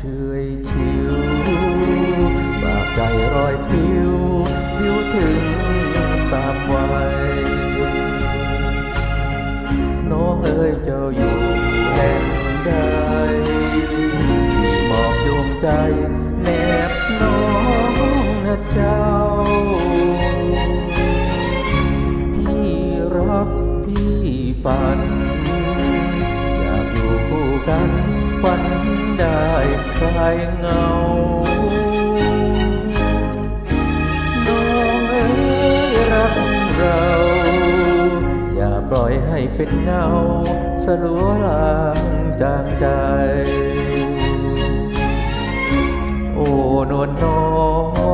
เฉยชิวฝากใจรอยผิวผิวถึงสามวัยน้องเอ๋ยเจ้าอยู่แห่งใดมีหมอกดวงใจแนบน้องนะเจ้า พี่รักพี่ฝัน อยากอยู่คู่กันฝัน ได้คลายเงา น้องเอ๋ยรักเรา อย่าปล่อยให้เป็นเงา สลัวลางจางใจ โอ้นวลน้อ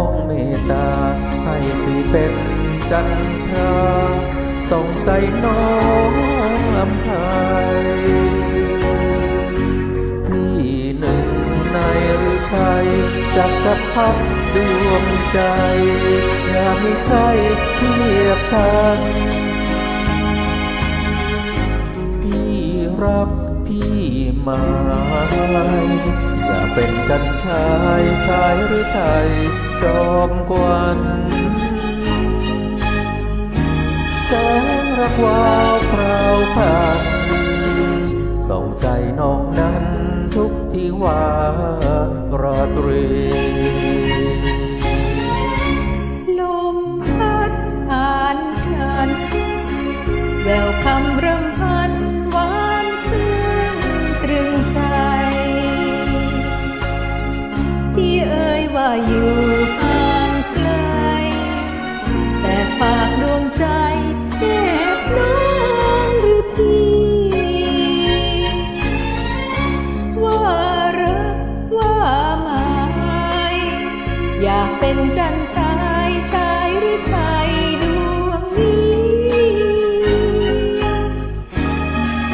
งเมตตา ให้พี่เป็นจันทราส่งใจน้องลำพา จักรพัดดวงใจ อย่ามีใครเทียบทันพี่รักพี่มายอย่าเป็นจันชายชายหรือไทยจอมกวนแสงรักวาวพราวผ่านส่งใจน้องน ที่วาราตรีลมพัดผ่านฉัน แววคำรำพันหวานซึ้งตรึงใจ ที่เอ่ยว่าอยู่ เป็นจันชายชายหรือไทยดวงนี้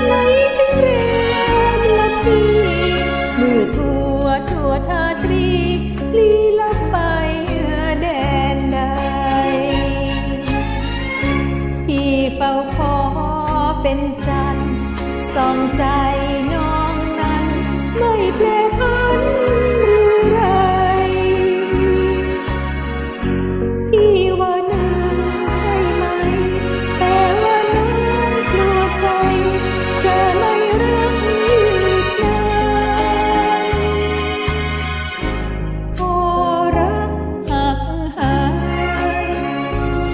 ไหลถึงเรียนละปีมือทั่วทั่วทาตรีลีลับไปแดนใดพี่เฝ้าขอเป็นจันทร์สองใจ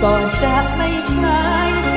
ก่อนจะไม่ใช้